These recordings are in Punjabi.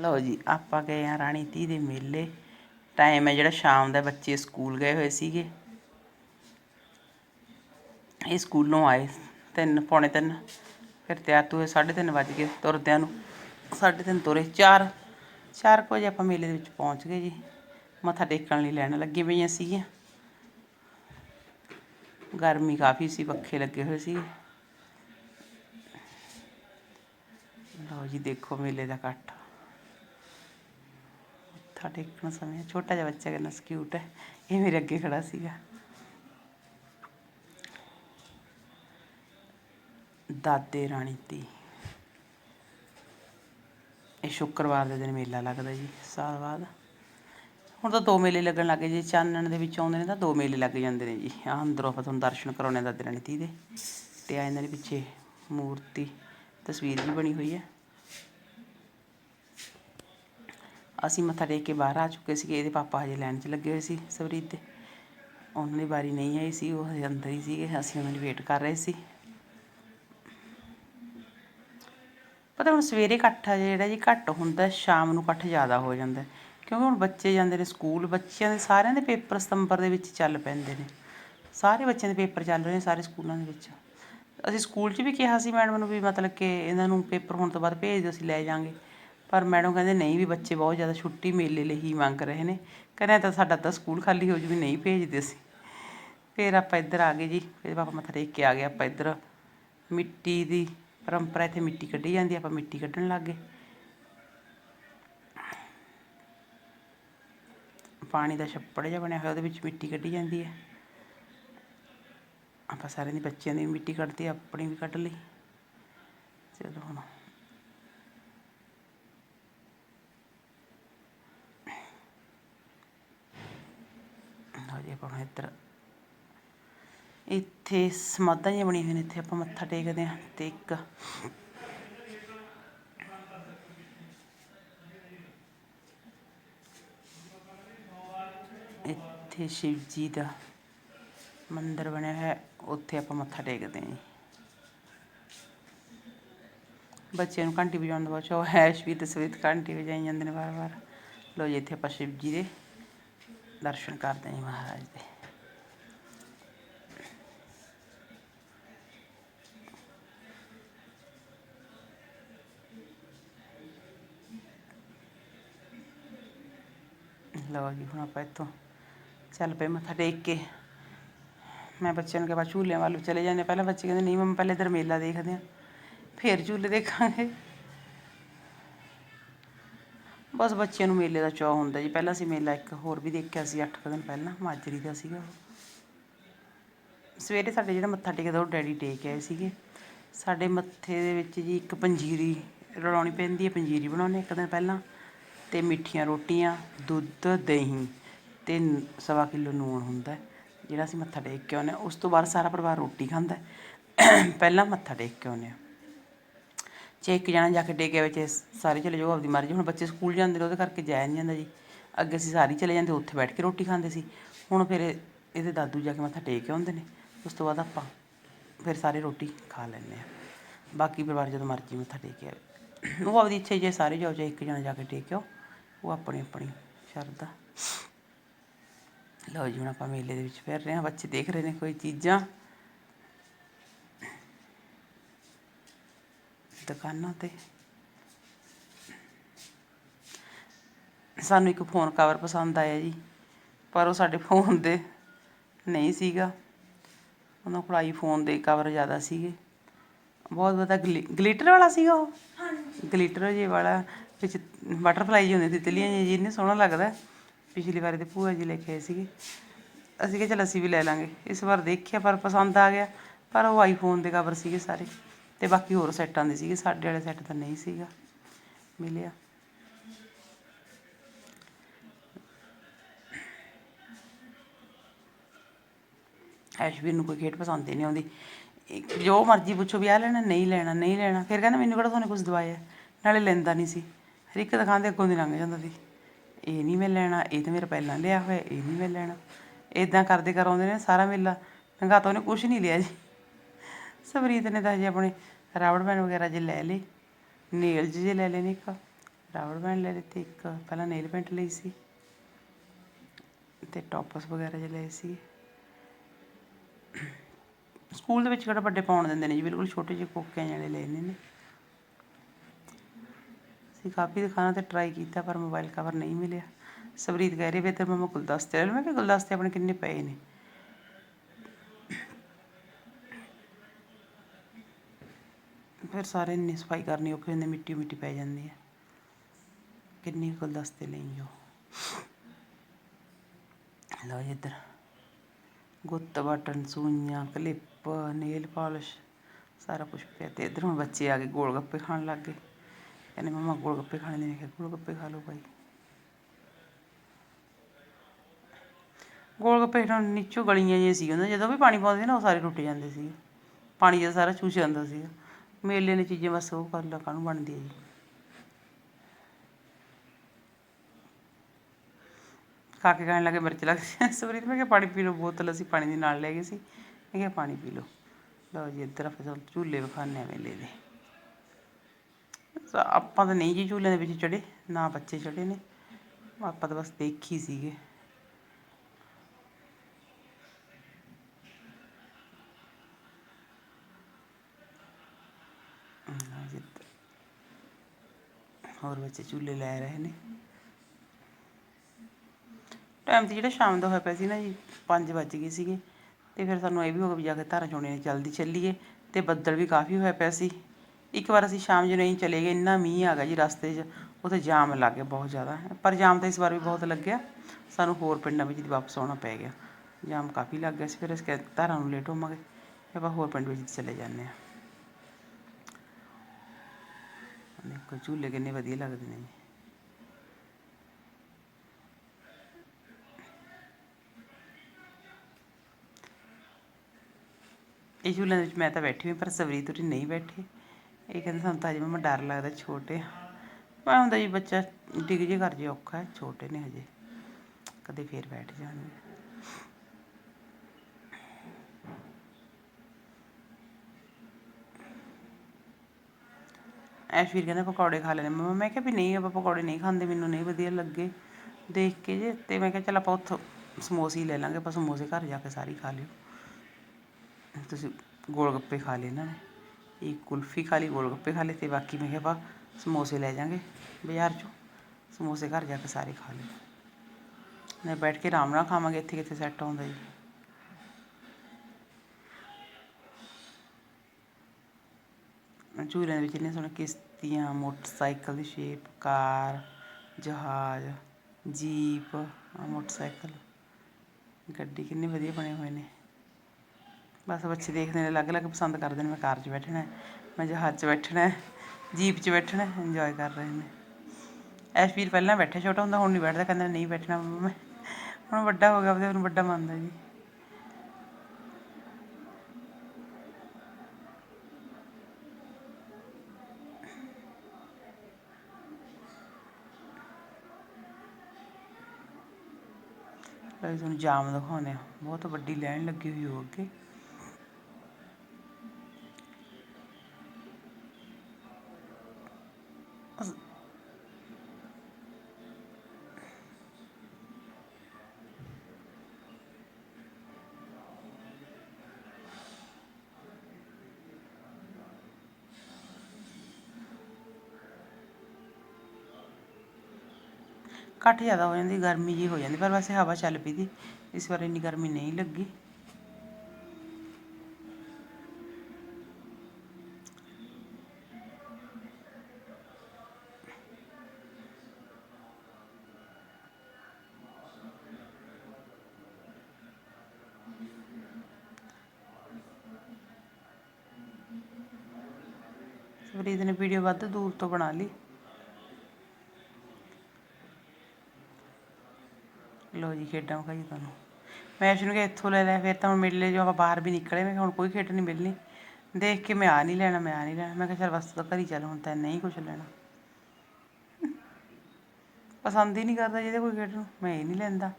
ਲਓ ਜੀ, ਆਪਾਂ ਗਏ ਆ ਰਾਣੀ ਧੀ ਦੇ ਮੇਲੇ। ਟਾਈਮ ਹੈ ਜਿਹੜਾ ਸ਼ਾਮ ਦਾ, ਬੱਚੇ ਸਕੂਲ ਗਏ ਹੋਏ ਸੀਗੇ। ਇਹ ਸਕੂਲੋਂ ਆਏ, ਤਿੰਨ, ਪੌਣੇ ਤਿੰਨ। ਫਿਰ ਤਿਆਰ ਤੂਏ 3:30 ਵੱਜ ਗਏ ਤੁਰਦਿਆਂ ਨੂੰ। 3:30 ਤੁਰੇ 4 4 ਵਜੇ ਆਪਾਂ ਮੇਲੇ ਦੇ ਵਿੱਚ ਪਹੁੰਚ ਗਏ ਜੀ। ਮੱਥਾ ਟੇਕਣ ਲਈ ਲੈਣ ਲੱਗੀ ਪਈਆਂ ਸੀਗੀਆਂ। ਗਰਮੀ ਕਾਫੀ ਸੀ, ਪੱਖੇ ਲੱਗੇ ਹੋਏ ਸੀ ਲਓ ਜੀ, ਦੇਖੋ ਮੇਲੇ ਦਾ ਇਕੱਠ। ਮੱਥਾ ਟੇਕਣ ਸਮੇਂ ਛੋਟਾ ਜਿਹਾ ਬੱਚਾ ਕਿੰਨਾ ਕਿਊਟ ਹੈ। ਇਹ ਮੇਰੇ ਅੱਗੇ ਖੜਾ ਸੀਗਾ। ਦਾਦੇ ਰਾਣੀ ਤੀ। ਇਹ ਸ਼ੁੱਕਰਵਾਰ ਦੇ ਦਿਨ ਮੇਲਾ ਲੱਗਦਾ ਜੀ, ਸਾਲ ਬਾਅਦ। ਹੁਣ ਤਾਂ ਦੋ ਮੇਲੇ ਲੱਗਣ ਲੱਗੇ ਜੀ। ਚਾਨਣ ਦੇ ਵਿੱਚ ਆਉਂਦੇ ਨੇ ਤਾਂ ਦੋ ਮੇਲੇ ਲੱਗ ਜਾਂਦੇ ਨੇ ਜੀ। ਆ ਅੰਦਰੋਂ ਆਪਾਂ ਤੁਹਾਨੂੰ ਦਰਸ਼ਨ ਕਰਾਉਣੇ ਦਾਦੇ ਰਾਣੀ ਤੀ ਦੇ। ਤੇ ਆ ਇਹਨਾਂ ਦੇ ਪਿੱਛੇ ਮੂਰਤੀ, ਤਸਵੀਰ ਵੀ ਬਣੀ ਹੋਈ ਹੈ। ਅਸੀਂ ਮੱਥਾ ਟੇਕ ਕੇ ਬਾਹਰ ਆ ਚੁੱਕੇ ਸੀਗੇ, ਇਹਦੇ ਪਾਪਾ ਹਜੇ ਲਾਈਨ 'ਚ ਲੱਗੇ ਹੋਏ ਸੀ ਸਵਰੀਤ ਦੇ। ਉਹਨਾਂ ਦੀ ਵਾਰੀ ਨਹੀਂ ਆਈ ਸੀ, ਉਹ ਹਜੇ ਅੰਦਰ ਹੀ ਸੀਗੇ, ਅਸੀਂ ਉਹਨਾਂ ਦੀ ਵੇਟ ਕਰ ਰਹੇ ਸੀ। ਪਤਾ ਹੁਣ ਸਵੇਰੇ ਇਕੱਠ ਜਿਹੜਾ ਜੀ ਘੱਟ ਹੁੰਦਾ, ਸ਼ਾਮ ਨੂੰ ਇਕੱਠ ਜ਼ਿਆਦਾ ਹੋ ਜਾਂਦਾ। ਕਿਉਂਕਿ ਹੁਣ ਬੱਚੇ ਜਾਂਦੇ ਨੇ ਸਕੂਲ, ਬੱਚਿਆਂ ਦੇ ਸਾਰਿਆਂ ਦੇ ਪੇਪਰ ਸਤੰਬਰ ਦੇ ਵਿੱਚ ਚੱਲ ਪੈਂਦੇ ਨੇ। ਸਾਰੇ ਬੱਚਿਆਂ ਦੇ ਪੇਪਰ ਚੱਲ ਰਹੇ ਨੇ ਸਾਰੇ ਸਕੂਲਾਂ ਦੇ ਵਿੱਚ। ਅਸੀਂ ਸਕੂਲ 'ਚ ਵੀ ਕਿਹਾ ਸੀ ਮੈਡਮ ਨੂੰ ਵੀ ਮਤਲਬ ਕਿ ਇਹਨਾਂ ਨੂੰ ਪੇਪਰ ਹੋਣ ਤੋਂ ਬਾਅਦ ਭੇਜ ਦਿਓ, ਅਸੀਂ ਲੈ ਜਾਾਂਗੇ ਪਰ ਮੈਡਮ ਕਹਿੰਦੇ ਨਹੀਂ ਵੀ ਬੱਚੇ ਬਹੁਤ ਜ਼ਿਆਦਾ ਛੁੱਟੀ ਮੇਲੇ ਲਈ ਹੀ ਮੰਗ ਰਹੇ ਨੇ। ਕਹਿੰਦੇ ਤਾਂ ਸਾਡਾ ਤਾਂ ਸਕੂਲ ਖਾਲੀ ਹੋ ਜੂ ਵੀ ਨਹੀਂ ਭੇਜਦੇ ਅਸੀਂ। ਫਿਰ ਆਪਾਂ ਇੱਧਰ ਆ ਗਏ ਜੀ। ਫਿਰ ਪਾਪਾ ਮੱਥਾ ਟੇਕ ਕੇ ਆ ਗਏ ਆਪਾਂ ਇੱਧਰ। ਮਿੱਟੀ ਦੀ ਪਰੰਪਰਾ ਇੱਥੇ ਮਿੱਟੀ ਕੱਢੀ ਜਾਂਦੀ, ਆਪਾਂ ਮਿੱਟੀ ਕੱਢਣ ਲੱਗ ਗਏ। ਪਾਣੀ ਦਾ ਛੱਪੜ ਜਿਹਾ ਬਣਿਆ ਹੋਇਆ ਉਹਦੇ ਵਿੱਚ ਮਿੱਟੀ ਕੱਢੀ ਜਾਂਦੀ ਹੈ। ਆਪਾਂ ਸਾਰਿਆਂ ਦੀ ਬੱਚਿਆਂ ਦੀ ਵੀ ਮਿੱਟੀ ਕੱਢਤੀ, ਆਪਣੀ ਵੀ ਕੱਢ ਲਈ। ਚਲੋ ਹੁਣ ਲਓ ਇੱਧਰ। ਇੱਥੇ ਸਮਾਧਾਂ ਜਿਹੀਆਂ ਬਣੀਆਂ ਹੋਈਆਂ ਨੇ ਇੱਥੇ ਆਪਾਂ ਮੱਥਾ ਟੇਕਦੇ ਹਾਂ ਤੇ ਇੱਕ ਇੱਥੇ ਸ਼ਿਵ ਜੀ ਦਾ ਮੰਦਿਰ ਬਣਿਆ ਹੋਇਆ ਹੈ, ਉੱਥੇ ਆਪਾਂ ਮੱਥਾ ਟੇਕਦੇ ਹਾਂ। ਜੀ ਬੱਚਿਆਂ ਨੂੰ ਘੰਟੀ ਵਜਾਉਣ ਦਾ ਬਾਅਦ ਸ਼ੌਕ ਹੈ ਵੀ ਤੇ ਸਵਿਤ ਘੰਟੀ ਵਜਾਈ ਜਾਂਦੇ ਨੇ ਵਾਰ-ਵਾਰ। ਲੋ ਜੀ ਇੱਥੇ ਆਪਾਂ ਸ਼ਿਵ ਜੀ ਦੇ ਦਰਸ਼ਨ ਕਰਦੇ ਹਾਂ ਜੀ ਮਹਾਰਾਜ ਦੇ। ਲਓ ਜੀ, ਹੁਣ ਆਪਾਂ ਇੱਥੋਂ ਚੱਲ ਪਏ ਮੱਥਾ ਟੇਕ ਕੇ। ਮੈਂ ਬੱਚਿਆਂ ਨੂੰ ਕਿਹਾ ਝੂਲਿਆਂ ਵੱਲ ਚਲੇ ਜਾਂਦੇ ਪਹਿਲਾਂ ਬੱਚੇ ਕਹਿੰਦੇ, ਨਹੀਂ ਮੰਮਾ, ਪਹਿਲੇ ਇੱਧਰ ਮੇਲਾ ਦੇਖਦੇ ਆ ਫਿਰ ਝੂਲੇ ਦੇਖਾਂਗੇ। ਬਸ ਬੱਚਿਆਂ ਨੂੰ ਮੇਲੇ ਦਾ ਚਾਅ ਹੁੰਦਾ ਜੀ। ਪਹਿਲਾਂ ਅਸੀਂ ਮੇਲਾ ਇੱਕ ਹੋਰ ਵੀ ਦੇਖਿਆ ਸੀ 8 ਦਿਨ ਪਹਿਲਾਂ, ਮਾਜਰੀ ਦਾ ਸੀਗਾ। ਉਹ ਸਵੇਰੇ ਸਾਡੇ ਜਿਹੜਾ ਮੱਥਾ ਟੇਕਦਾ, ਉਹ ਡੈਡੀ ਟੇਕ ਆਏ ਸੀਗੇ। ਸਾਡੇ ਮੱਥੇ ਦੇ ਵਿੱਚ ਜੀ ਇੱਕ ਪੰਜੀਰੀ ਰਲਾਉਣੀ ਪੈਂਦੀ ਹੈ, ਪੰਜੀਰੀ ਬਣਾਉਂਦੇ ਇੱਕ ਦਿਨ ਪਹਿਲਾਂ। ਤੇ ਮਿੱਠੀਆਂ ਰੋਟੀਆਂ, ਦੁੱਧ, ਦਹੀਂ ਤੇ ਸਵਾ ਕਿਲੋ ਨੂਣ ਹੁੰਦਾ ਜਿਹੜਾ ਅਸੀਂ ਮੱਥਾ ਟੇਕ ਕੇ ਆਉਂਦੇ ਹਾਂ। ਉਸ ਤੋਂ ਬਾਅਦ ਸਾਰਾ ਪਰਿਵਾਰ ਰੋਟੀ ਖਾਂਦਾ ਪਹਿਲਾਂ ਮੱਥਾ ਟੇਕ ਕੇ ਆਉਂਦੇ ਹਾਂ। ਜੇ ਇੱਕ ਜਣਾ ਜਾ ਕੇ ਟੇਕਿਆ ਵਿੱਚ ਸਾਰੇ ਚਲੇ ਜਾਓ ਆਪਦੀ ਮਰਜ਼ੀ। ਹੁਣ ਬੱਚੇ ਸਕੂਲ ਜਾਂਦੇ ਨੇ, ਉਹਦੇ ਕਰਕੇ ਜਾਇਆ ਨਹੀਂ ਜਾਂਦਾ ਜੀ। ਅੱਗੇ ਅਸੀਂ ਸਾਰੇ ਚਲੇ ਜਾਂਦੇ, ਉੱਥੇ ਬੈਠ ਕੇ ਰੋਟੀ ਖਾਂਦੇ ਸੀ। ਹੁਣ ਫਿਰ ਇਹਦੇ ਦਾਦੂ ਜਾ ਕੇ ਮੱਥਾ ਟੇਕ ਕੇ ਆਉਂਦੇ ਨੇ। ਉਸ ਤੋਂ ਬਾਅਦ ਆਪਾਂ ਫਿਰ ਸਾਰੇ ਰੋਟੀ ਖਾ ਲੈਂਦੇ ਆ ਬਾਕੀ ਪਰਿਵਾਰ ਜਦੋਂ ਮਰਜ਼ੀ ਮੱਥਾ ਟੇਕ ਆਵੇ। ਉਹ ਆਪਦੀ ਇੱਛਾ ਜੇ ਸਾਰੇ ਜਾਓ, ਚਾਹੇ ਇੱਕ ਜਣਾ ਜਾ ਕੇ ਟੇਕ ਆਓ, ਉਹ ਆਪਣੀ ਆਪਣੀ ਸ਼ਰਧਾ। ਲਓ ਜੀ, ਹੁਣ ਆਪਾਂ ਮੇਲੇ ਦੇ ਵਿੱਚ ਫਿਰ ਰਹੇ ਹਾਂ। ਬੱਚੇ ਦੇਖ ਰਹੇ ਨੇ ਕੋਈ ਚੀਜ਼ਾਂ। ਦੁਕਾਨਾਂ ਤੇ। ਸਾਨੂੰ ਇੱਕ ਫੋਨ ਕਵਰ ਪਸੰਦ ਆਇਆ ਜੀ ਪਰ ਉਹ ਸਾਡੇ ਫੋਨ ਦੇ ਨਹੀਂ ਸੀਗਾ। ਉਹਨਾਂ ਕੋਲ ਆਈਫੋਨ ਦੇ ਕਵਰ ਜ਼ਿਆਦਾ ਸੀਗੇ। ਬਹੁਤ ਵਧੀਆ ਗਲਿਟਰ ਵਾਲਾ ਸੀਗਾ ਉਹ? ਗਲਿਟਰ ਜੇ ਵਾਲਾ ਵਿੱਚ ਬਟਰਫਲਾਈ ਜਿਹੀ ਹੁੰਦੀ ਤਿਤਲੀਆਂ ਜਿਹੀ ਜੀ ਇੰਨੇ ਸੋਹਣਾ ਲੱਗਦਾ। ਪਿਛਲੀ ਵਾਰੀ ਤੇ ਭੂਆ ਜੀ ਲੈ ਕੇ ਆਏ ਸੀਗੇ। ਅਸੀਂ ਕਿਹਾ ਚਲ ਅਸੀਂ ਵੀ ਲੈ ਲਾਂਗੇ। ਇਸ ਵਾਰ ਦੇਖਿਆ ਪਰ ਪਸੰਦ ਆ ਗਿਆ। ਪਰ ਉਹ ਆਈਫੋਨ ਦੇ ਕਵਰ ਸੀਗੇ ਸਾਰੇ। ਤੇ ਬਾਕੀ ਹੋਰ ਸੈੱਟਾਂ ਦੇ ਸੀਗੇ, ਸਾਡੇ ਵਾਲੇ ਸੈੱਟ ਤਾਂ ਨਹੀਂ ਸੀਗਾ, ਮਿਲਿਆ। ਐਸ਼ਵੀਰ ਨੂੰ ਕੋਈ ਖੇਡ ਪਸੰਦ ਹੀ ਨਹੀਂ ਆਉਂਦੀ। ਜੋ ਮਰਜ਼ੀ ਪੁੱਛੋ ਵੀ ਆ ਲੈਣਾ, ਨਹੀਂ ਲੈਣਾ ਨਹੀਂ ਲੈਣਾ। ਫਿਰ ਕਹਿੰਦਾ ਮੈਨੂੰ ਕਿਹੜਾ ਤੁਹਾਨੂੰ ਕੁਝ ਦਵਾਇਆ? ਨਾਲੇ ਲੈਂਦਾ ਨਹੀਂ ਸੀ। ਹਰ ਇੱਕ ਦੁਕਾਨ ਦੇ ਅੱਗੋਂ ਦੀ ਲੰਘ ਜਾਂਦਾ ਸੀ। ਇਹ ਨਹੀਂ ਮੈਂ ਲੈਣਾ, ਇਹ ਤਾਂ ਮੇਰਾ ਪਹਿਲਾਂ ਲਿਆ ਹੋਇਆ, ਇਹ ਨਹੀਂ ਮੈਂ ਲੈਣਾ। ਇਦਾਂ ਕਰਦੇ ਕਰਾਉਂਦੇ ਨੇ ਸਾਰਾ ਮੇਲਾ। ਲੰਘਾ ਤਾਂ ਉਹਨੇ ਕੁਝ ਨਹੀਂ ਲਿਆ ਜੀ। ਸਬਰੀਤ ਨੇ ਤਾਂ ਹਜੇ ਆਪਣੇ ਰਾਵੜ ਬੈਂਡ ਵਗੈਰਾ ਜੇ ਲੈ ਲਏ ਨੇਲਸ ਜੇ ਲੈ ਲਏ ਨੇ ਇੱਕ ਰਾਵੜ ਬੈਂਡ ਲੈ ਲਿੱਤੇ ਇੱਕ, ਪਹਿਲਾਂ ਨੇਲ ਪੈਂਟ ਲਈ ਸੀ ਤੇ ਟੌਪਸ ਵਗੈਰਾ ਜਿਹੇ ਲਏ ਸੀ। ਸਕੂਲ ਦੇ ਵਿੱਚ ਕਿਹੜਾ ਵੱਡੇ ਪਾਉਣ ਦਿੰਦੇ ਨੇ ਜੀ, ਬਿਲਕੁਲ ਛੋਟੇ ਜਿਹੇ ਕੋਕਿਆਂ ਜਿਹੜੇ ਲਏ ਨੇ ਨੇ ਕਾਫੀ ਦੁਕਾਨਾਂ ਤੇ ਟਰਾਈ ਕੀਤਾ ਪਰ ਮੋਬਾਈਲ ਕਵਰ ਨਹੀਂ ਮਿਲਿਆ। ਸਬਰੀਤ ਕਹਿ ਰਹੀ ਵੀ ਤੇ ਮਮਾ ਗੁਲਦਸਤੇ ਲੈ ਲਓ ਮੈਂ ਕਿਹਾ ਗੁਲਦਸਤੇ ਆਪਣੇ ਕਿੰਨੇ ਪਏ ਨੇ? ਫਿਰ ਸਾਰੇ ਇੰਨੀ ਸਫ਼ਾਈ ਕਰਨੀ ਔਖੀ ਹੁੰਦੀ ਮਿੱਟੀ ਮਿੱਟੀ ਪੈ ਜਾਂਦੀ ਹੈ। ਕਿੰਨੇ ਗੁਲਦਸਤੇ ਲਈ ਜੋ ਲਓ ਇੱਧਰ। ਗੁੱਤ ਬਟਨ ਸੂਈਆਂ, ਕਲਿੱਪ, ਨੇਲ ਪਾਲਿਸ਼, ਸਾਰਾ ਕੁਝ ਪਿਆ ਤੇ ਇੱਧਰ ਹੁਣ ਬੱਚੇ ਆ ਗਏ ਗੋਲ ਗੱਪੇ ਖਾਣ ਲੱਗ ਗਏ। ਕਹਿੰਦੇ ਮਮਾ ਗੋਲ ਗੱਪੇ ਖਾਣੇ ਨੇ ਮੈਂ ਕਿਹਾ ਗੋਲ ਗੱਪੇ ਖਾ ਲਓ ਭਾਈ ਗੋਲ ਗੱਪੇ ਤਾਂ ਨੀਚੋਂ ਗਲੀਆਂ ਜਿਹੀਆਂ ਸੀ ਉਹਨਾਂ ਜਦੋਂ ਵੀ ਪਾਣੀ ਪਾਉਂਦੇ ਨਾ, ਉਹ ਸਾਰੇ ਟੁੱਟ ਜਾਂਦੇ ਸੀ ਪਾਣੀ ਜਿਹਾ ਸਾਰਾ ਚੂਸ ਜਾਂਦਾ ਸੀਗਾ। ਮੇਲੇ ਨੇ ਚੀਜ਼ਾਂ ਬਸ ਉਹ ਕਰ ਲਾ, ਕਾਹਨੂੰ ਬਣਦੀ ਹੈ ਜੀ ਖਾ ਕੇ ਕਹਿਣ ਲੱਗੇ ਮਿਰਚ ਲੱਗਦੀ ਸਵਰੀਤ ਮੈਂ ਕਿਹਾ ਪਾਣੀ ਪੀ ਲਓ, ਬੋਤਲ ਅਸੀਂ ਪਾਣੀ ਦੇ ਨਾਲ ਲੈ ਗਏ ਸੀ। ਮੈਂ ਕਿਹਾ ਪਾਣੀ ਪੀ ਲਓ। ਲਓ ਜੀ, ਇੱਧਰ ਆਪਾਂ ਝੂਲੇ ਵਿਖਾਉਂਦੇ ਆ ਮੇਲੇ ਦੇ। ਆਪਾਂ ਤਾਂ ਨਹੀਂ ਜੀ ਝੂਲਿਆਂ ਦੇ ਵਿੱਚ ਚੜੇ ਨਾ ਬੱਚੇ ਚੜੇ ਨੇ। ਆਪਾਂ ਤਾਂ ਬਸ ਦੇਖੀ ਸੀਗੇ ਲਓ ਜੀ ਇੱਧਰ। ਹੋਰ ਬੱਚੇ ਝੂਲੇ ਲੈ ਰਹੇ ਨੇ। ਟਾਈਮ ਤੇ ਜਿਹੜਾ ਸ਼ਾਮ ਦਾ ਹੋਇਆ ਪਿਆ ਸੀ ਨਾ ਜੀ 5 ਵੱਜ ਗਏ ਸੀਗੇ। ਤੇ ਫਿਰ ਸਾਨੂੰ ਇਹ ਵੀ ਹੋ ਗਿਆ ਵੀ ਜਾ ਕੇ ਧਾਰਾਂ ਚੋਣੇ ਨੇ ਜਲਦੀ ਚੱਲੀਏ। ਤੇ ਬੱਦਲ ਵੀ ਕਾਫੀ ਹੋਇਆ ਪਿਆ ਸੀ। ਇੱਕ ਵਾਰ ਅਸੀਂ ਸ਼ਾਮ ਜਿਹੇ ਨਹੀਂ ਚਲੇ ਗਏ, ਇੰਨਾ ਮੀਂਹ ਆ ਗਿਆ ਜੀ ਰਸਤੇ 'ਚ, ਉੱਥੇ ਜਾਮ ਲੱਗ ਗਿਆ ਬਹੁਤ ਜ਼ਿਆਦਾ। ਪਰ ਜਾਮ ਤਾਂ ਇਸ ਵਾਰ ਵੀ ਬਹੁਤ ਲੱਗਿਆ। ਸਾਨੂੰ ਹੋਰ ਪਿੰਡਾਂ ਵਿੱਚ ਦੀ ਵਾਪਸ ਆਉਣਾ ਪੈ ਗਿਆ। ਜਾਮ ਕਾਫੀ ਲੱਗ ਗਿਆ ਸੀ, ਫਿਰ ਅਸੀਂ ਕਿਹਾ ਧਾਰਾਂ ਨੂੰ ਲੇਟ ਹੋਵਾਂਗੇ। ਆਪਾਂ ਹੋਰ ਪਿੰਡ ਵਿੱਚ ਚਲੇ ਜਾਂਦੇ ਹਾਂ। ਦੇਖੋ ਝੂਲੇ ਕਿੰਨੇ ਵਧੀਆ ਲੱਗਦੇ ਨੇ। ਇਹ ਝੂਲਿਆਂ ਦੇ ਵਿੱਚ ਮੈਂ ਤਾਂ ਬੈਠੀ ਹੋਈ, ਪਰ ਸਵਰੀ ਤੁਰੀ ਨਹੀਂ ਬੈਠੀ। ਇਹ ਕਹਿੰਦੇ ਸਾਨੂੰ ਤਾਂ ਅਜੇ ਮਮਾ ਡਰ ਲੱਗਦਾ, ਛੋਟੇ ਆ। ਮੈਂ ਹੁੰਦਾ ਜੀ ਬੱਚਾ ਡਿੱਗ ਜੇ ਕਰ ਜੇ ਔਖਾ ਛੋਟੇ ਨੇ ਹਜੇ। ਕਦੇ ਫੇਰ ਬੈਠ ਜਾਣਗੇ। ਐਸ਼ਵੀਰ ਕਹਿੰਦਾ ਪਕੌੜੇ ਖਾ ਲੈਣੇ ਮੰਮਾ ਮੈਂ ਕਿਹਾ ਵੀ ਨਹੀਂ, ਆਪਾਂ ਪਕੌੜੇ ਨਹੀਂ ਖਾਂਦੇ, ਮੈਨੂੰ ਨਹੀਂ ਵਧੀਆ ਲੱਗੇ। ਦੇਖ ਕੇ ਜੇ ਤੇ ਮੈਂ ਕਿਹਾ ਚੱਲ ਆਪਾਂ ਉੱਥੋਂ ਸਮੋਸੇ ਹੀ ਲੈ ਲਾਂਗੇ, ਆਪਾਂ ਸਮੋਸੇ ਘਰ ਜਾ ਕੇ ਸਾਰੀ ਖਾ ਲਿਓ। ਤੁਸੀਂ ਗੋਲ ਗੱਪੇ ਖਾ ਲਏ ਇਹਨਾਂ ਨੇ। ਇੱਕ ਕੁਲਫੀ ਖਾ ਲਈ ਗੋਲ ਗੱਪੇ ਖਾ ਲਏ ਤੇ ਬਾਕੀ ਮੈਂ ਕਿਹਾ ਆਪਾਂ ਸਮੋਸੇ ਲੈ ਜਾਾਂਗੇ ਬਾਜ਼ਾਰ ਚੋਂ। ਸਮੋਸੇ ਘਰ ਜਾ ਕੇ ਸਾਰੇ ਖਾ ਲਏ। ਨਾ ਬੈਠ ਕੇ ਆਰਾਮ ਨਾਲ ਖਾਵਾਂਗੇ, ਇੱਥੇ ਕਿੱਥੇ ਸੈੱਟ ਆਉਂਦਾ ਜੀ। ਝੂਲਿਆਂ ਦੇ ਵਿੱਚ ਇੰਨੇ ਸੋਹਣੇ ਕਿਸ਼ਤੀਆਂ, ਮੋਟਰਸਾਈਕਲ ਦੀ ਸ਼ੇਪ ਕਾਰ, ਜਹਾਜ਼, ਜੀਪ ਮੋਟਰਸਾਈਕਲ। ਗੱਡੀ ਕਿੰਨੇ ਵਧੀਆ ਬਣੇ ਹੋਏ ਨੇ। ਬਸ ਬੱਚੇ ਦੇਖਦੇ ਨੇ, ਅਲੱਗ-ਅਲੱਗ ਪਸੰਦ ਕਰਦੇ ਨੇ, ਮੈਂ ਕਾਰ 'ਚ ਬੈਠਣਾ, ਮੈਂ ਜਹਾਜ਼ 'ਚ ਬੈਠਣਾ, ਜੀਪ 'ਚ ਬੈਠਣਾ ਇੰਜੋਏ ਕਰ ਰਹੇ ਨੇ। ਐਸ਼ਵੀਰ ਪਹਿਲਾਂ ਬੈਠਾ, ਛੋਟਾ ਹੁੰਦਾ, ਹੁਣ ਨਹੀਂ ਬੈਠਦਾ, ਕਹਿੰਦਾ ਨਹੀਂ ਬੈਠਣਾ ਮੰਮਾ ਮੈਂ। ਹੁਣ ਵੱਡਾ ਹੋ ਗਿਆ, ਉਹਦੇ ਨੂੰ ਵੱਡਾ ਮੰਨਦਾ ਜੀ। ਤੁਹਾਨੂੰ ਜਾਮ ਦਿਖਾਉਂਦੇ ਹਾਂ। ਬਹੁਤ ਵੱਡੀ ਲਾਈਨ ਲੱਗੀ ਹੋਈ ਹੋ ਅੱਗੇ ਘੱਟ ਜ਼ਿਆਦਾ ਹੋ ਜਾਂਦੀ, ਗਰਮੀ ਜੀ ਹੋ ਜਾਂਦੀ, ਪਰ ਵੈਸੇ ਹਵਾ ਚੱਲ ਪਈ ਦੀ, ਇਸ ਵਾਰ ਇੰਨੀ ਗਰਮੀ ਨਹੀਂ ਲੱਗੀ। ਫਰੀਦ ਨੇ ਵੀਡੀਓ ਵੱਧ ਦੂਰ ਤੋਂ ਬਣਾ ਲਈ। ਲੋ ਜੀ ਖੇਡਾਂ ਵਿਖਾਈ ਤੁਹਾਨੂੰ। ਮੈਂ ਅਰਸ਼ ਨੂੰ ਕਿਹਾ ਇੱਥੋਂ ਲੈ ਲੈ, ਫਿਰ ਤਾਂ ਹੁਣ ਮੇਲੇ ਜੋ ਆਪਾਂ ਬਾਹਰ ਵੀ ਨਿਕਲੇ, ਮੈਂ ਕਿਹਾ ਹੁਣ ਕੋਈ ਖੇਡ ਨਹੀਂ ਮਿਲਣੀ। ਦੇਖ ਕੇ ਮੈਂ ਆ ਨਹੀਂ ਲੈਣਾ, ਮੈਂ ਆ ਨਹੀਂ ਲੈਣਾ। ਮੈਂ ਕਿਹਾ ਚੱਲ ਬਸ ਤਾਂ ਘਰ ਹੀ ਚੱਲ, ਹੁਣ ਤਾਂ ਨਹੀਂ ਕੁਝ ਲੈਣਾ। ਪਸੰਦ ਹੀ ਨਹੀਂ ਕਰਦਾ ਜਿਹਦੇ ਕੋਈ ਖੇਡ ਨੂੰ। ਮੈਂ ਇਹ ਨਹੀਂ ਲੈਂਦਾ,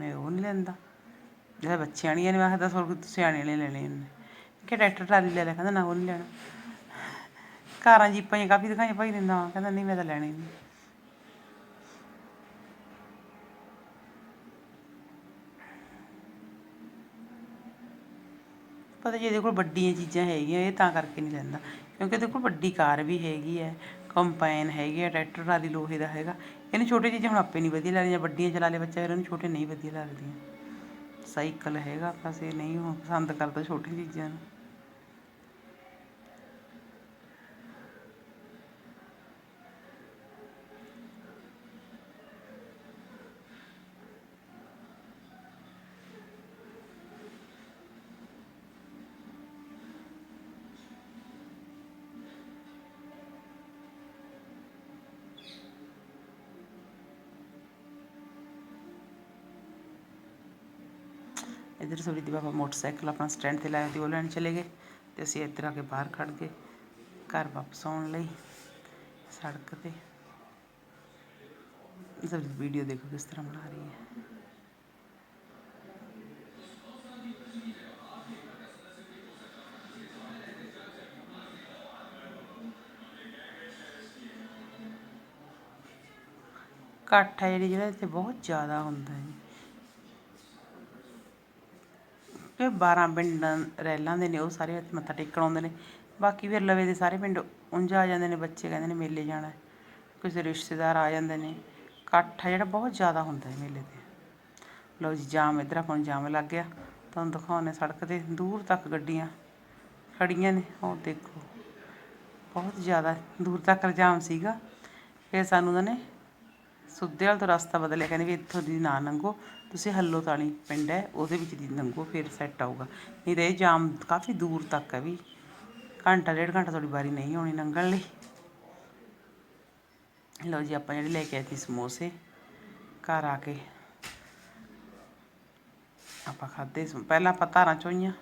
ਮੈਂ ਉਹ ਨਹੀਂ ਲੈਂਦਾ। ਜਿਹੜਾ ਬੱਚੇ ਵਾਲੀਆਂ ਨੇ, ਮੈਂ ਕਿਹਾ ਦੱਸ ਹੋਰ ਸਿਆਣੇ ਵਾਲੇ ਲੈਣੇ ਨੇ। ਕਿ ਟਰੈਕਟਰ, ਟਰਾਲੀ ਲੈ ਲੈ, ਕਹਿੰਦਾ ਨਾ ਉਹ ਨਹੀਂ ਲੈਣਾ। ਕਾਰਾਂ, ਜੀਪਾਂ ਜੀ ਕਾਫੀ ਦਿਖਾਈਆਂ, ਭਾਈ ਦਿੰਦਾ ਕਹਿੰਦਾ ਨਹੀਂ ਮੈਂ ਤਾਂ ਲੈਣੇ ਨਹੀਂ। ਪਤਾ ਜੀ ਇਹਦੇ ਕੋਲ ਵੱਡੀਆਂ ਚੀਜ਼ਾਂ ਹੈਗੀਆਂ, ਇਹ ਤਾਂ ਕਰਕੇ ਨਹੀਂ ਲੈਂਦਾ। ਕਿਉਂਕਿ ਇਹਦੇ ਕੋਲ ਵੱਡੀ ਕਾਰ ਵੀ ਹੈਗੀ ਹੈ, ਕੰਪਾਈਨ ਹੈਗੀ ਹੈ ਟਰੈਕਟਰ ਵਾਲੀ, ਲੋਹੇ ਦਾ ਹੈਗਾ। ਇਹਨੂੰ ਛੋਟੇ ਚੀਜ਼ਾਂ ਹੁਣ ਆਪੇ ਨਹੀਂ ਵਧੀਆ ਲੱਗਦੀਆਂ, ਵੱਡੀਆਂ ਚਲਾ ਲੇ ਬੱਚਾ ਫਿਰ ਇਹਨੂੰ ਛੋਟੇ ਨਹੀਂ ਵਧੀਆ ਲੱਗਦੀਆਂ। ਸਾਈਕਲ ਹੈਗਾ ਬਸ ਇਹ ਨਹੀਂ, ਉਹ ਪਸੰਦ ਕਰਦਾ ਛੋਟੀ ਚੀਜ਼ਾਂ ਨੂੰ। ਇੱਧਰ ਸੋਰੀ ਦੀ ਬਾਬਾ ਮੋਟਰਸਾਈਕਲ ਆਪਣਾ ਸਟੈਂਡ ਤੇ ਲਾਇਆ ਤੇ ਉਹ ਲੈਣ ਚਲੇ ਗਏ ਤੇ ਅਸੀਂ ਇੱਧਰ ਆ ਕੇ ਬਾਹਰ ਖੜ ਗਏ, ਘਰ ਵਾਪਸ ਆਉਣ ਲਈ ਸੜਕ ਤੇ। ਸਭ ਵੀਡੀਓ ਦੇਖੋ ਕਿਸ ਤਰ੍ਹਾਂ ਬਣਾ ਰਹੀ ਹੈ। ਇਕੱਠ ਹੈ ਜਿਹੜੀ ਜਿਹੜਾ ਇੱਥੇ ਬਹੁਤ ਜ਼ਿਆਦਾ ਹੁੰਦਾ ਹੈ। ਕਿ 12 ਪਿੰਡ ਰੈਲਾਂ ਦੇ ਨੇ, ਉਹ ਸਾਰੇ ਇੱਥੇ ਮੱਥਾ ਟੇਕਣ ਆਉਂਦੇ ਨੇ। ਬਾਕੀ ਫਿਰ ਲਵੇ ਦੇ ਸਾਰੇ ਪਿੰਡ ਉਂਝ ਆ ਜਾਂਦੇ ਨੇ, ਬੱਚੇ ਕਹਿੰਦੇ ਨੇ ਮੇਲੇ ਜਾਣਾ ਕਿਸੇ ਰਿਸ਼ਤੇਦਾਰ ਆ ਜਾਂਦੇ ਨੇ। ਇਕੱਠ ਹੈ ਜਿਹੜਾ ਬਹੁਤ ਜ਼ਿਆਦਾ ਹੁੰਦਾ ਹੈ ਮੇਲੇ ਤੇ। ਲਓ ਜੀ, ਜਾਮ ਇੱਧਰ ਆਪਾਂ ਨੂੰ ਜਾਮ ਲੱਗ ਗਿਆ। ਤੁਹਾਨੂੰ ਦਿਖਾਉਂਦੇ ਸੜਕ ਤੇ, ਦੂਰ ਤੱਕ ਗੱਡੀਆਂ ਖੜੀਆਂ ਨੇ। ਉਹ ਦੇਖੋ, ਬਹੁਤ ਜ਼ਿਆਦਾ ਦੂਰ ਤੱਕ ਜਾਮ ਸੀਗਾ। ਫਿਰ ਸਾਨੂੰ ਉਹਨਾਂ ਨੇ ਸੁੱਧੇਵਾਲ ਤੋਂ ਰਸਤਾ ਬਦਲਿਆ, ਕਹਿੰਦੇ ਵੀ ਇੱਥੋਂ ਦੀ ਨਾ ਲੰਘੋ ਤੁਸੀਂ ਹੱਲੋ ਤਾਲੀ ਪਿੰਡ ਹੈ, ਉਹਦੇ ਵਿੱਚ ਦੀ ਲੰਘੋ ਫਿਰ ਸੈੱਟ ਆਊਗਾ। ਨਹੀਂ ਤਾਂ ਇਹ ਜਾਮ ਕਾਫੀ ਦੂਰ ਤੱਕ ਹੈ ਵੀ, ਘੰਟਾ, ਡੇਢ ਘੰਟਾ ਤੁਹਾਡੀ ਵਾਰੀ ਨਹੀਂ ਆਉਣੀ ਲੰਘਣ ਲਈ। ਲਓ ਜੀ, ਆਪਾਂ ਜਿਹੜੇ ਲੈ ਕੇ ਆਏ ਸੀ ਸਮੋਸੇ, ਘਰ ਆ ਕੇ ਆਪਾਂ ਖਾਦੇ ਪਹਿਲਾਂ ਆਪਾਂ ਧਾਰਾਂ ਚੋਈਆਂ,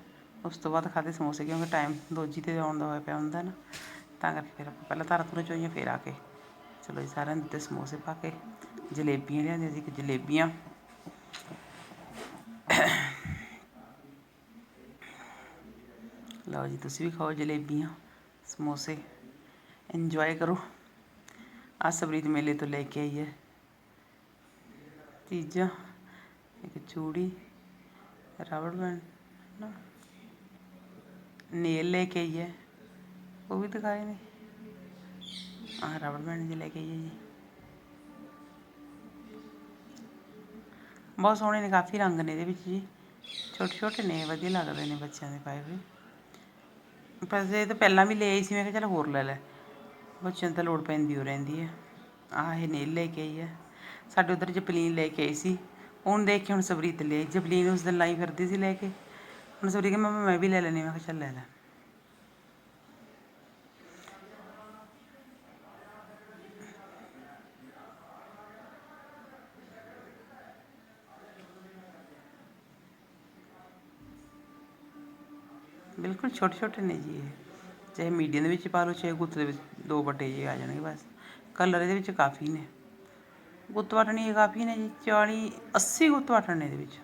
ਉਸ ਤੋਂ ਬਾਅਦ ਖਾਦੇ ਸਮੋਸੇ, ਕਿਉਂਕਿ ਟਾਈਮ ਦੋਜੀ ਤੇ ਆਉਣ ਦਾ ਹੋਇਆ ਪਿਆ ਹੁੰਦਾ ਨਾ, ਤਾਂ ਕਰਕੇ ਫਿਰ ਆਪਾਂ ਪਹਿਲਾਂ ਧਾਰਾਂ ਧੁਰਾਂ ਚੋਈਆਂ, ਫਿਰ ਆ ਕੇ ਚਲੋ ਜੀ, ਸਾਰਿਆਂ ਨੂੰ ਦਿੱਤੇ ਸਮੋਸੇ ਪਾ ਕੇ। ਜਲੇਬੀਆਂ ਲਿਆਂਦੀਆਂ ਸੀ ਕਿ ਜਲੇਬੀਆਂ। ਲਓ ਜੀ, ਤੁਸੀਂ ਵੀ ਖਾਓ ਜਲੇਬੀਆਂ, ਸਮੋਸੇ। ਇੰਜੋਏ ਕਰੋ। ਆ ਸਬਰੀਤ ਮੇਲੇ ਤੋਂ ਲੈ ਕੇ ਆਈ ਹੈ। ਚੀਜ਼ਾਂ ਇੱਕ ਚੂੜੀ ਰਬੜ ਬੈਂਡ ਨੇਲ ਲੈ ਕੇ ਆਈ ਹੈ। ਉਹ ਵੀ ਦਿਖਾਏ ਨੇ। ਆਹ ਰਬੜ ਬੈਂਡ ਜੀ ਲੈ ਕੇ ਆਈ ਹੈ ਜੀ। ਬਹੁਤ ਸੋਹਣੇ ਨੇ, ਕਾਫੀ ਰੰਗ ਨੇ ਇਹਦੇ ਵਿੱਚ ਜੀ। ਛੋਟੇ ਛੋਟੇ ਨੇ, ਵਧੀਆ ਲੱਗਦੇ ਨੇ ਬੱਚਿਆਂ ਦੇ ਪਾਏ ਹੋਏ। ਪਰ ਇਹ ਤਾਂ ਪਹਿਲਾਂ ਵੀ ਲੈ ਆਈ ਸੀ, ਮੈਂ ਕਿਹਾ ਚੱਲ ਹੋਰ ਲੈ ਲੈ। ਬੱਚਿਆਂ ਨੂੰ ਤਾਂ ਲੋੜ ਪੈਂਦੀ ਹੋ ਰਹਿੰਦੀ ਹੈ ਆਹ ਇਹ ਨੇਲ ਲੈ ਕੇ ਆਈ ਹੈ ਸਾਡੇ ਉਧਰ ਜਪਲੀਨ ਲੈ ਕੇ ਆਈ ਸੀ। ਉਹਨੂੰ ਦੇਖ ਕੇ ਹੁਣ ਸਬਰੀਤ ਲੈ ਆਈ। ਜਪਲੀਨ ਉਸ ਦਿਨ ਲਾਈ ਫਿਰਦੀ ਸੀ ਲੈ ਕੇ। ਹੁਣ ਸਬਰੀਤ ਕਹਿੰਦੀ, ਮੰਮਾ, ਮੈਂ ਵੀ ਲੈ ਲੈਣੀ ਮੈਂ ਕਿਹਾ, ਚੱਲ ਲੈ ਲੈ। ਬਿਲਕੁਲ ਛੋਟੇ ਛੋਟੇ ਨੇ ਜੀ ਇਹ। ਚਾਹੇ ਮੀਡੀਅਮ ਦੇ ਵਿੱਚ ਪਾ ਲਓ, ਚਾਹੇ ਗੁੱਤ ਦੇ ਵਿੱਚ ਦੋ ਵੱਡੇ ਜੇ ਆ ਜਾਣਗੇ ਬਸ। ਕਲਰ ਇਹਦੇ ਵਿੱਚ ਕਾਫੀ ਨੇ। ਗੁੱਤ ਵਟਣੀ ਕਾਫੀ ਨੇ ਜੀ 40 80 ਗੁੱਤ ਵਟਣ ਨੇ ਇਹਦੇ ਵਿੱਚ।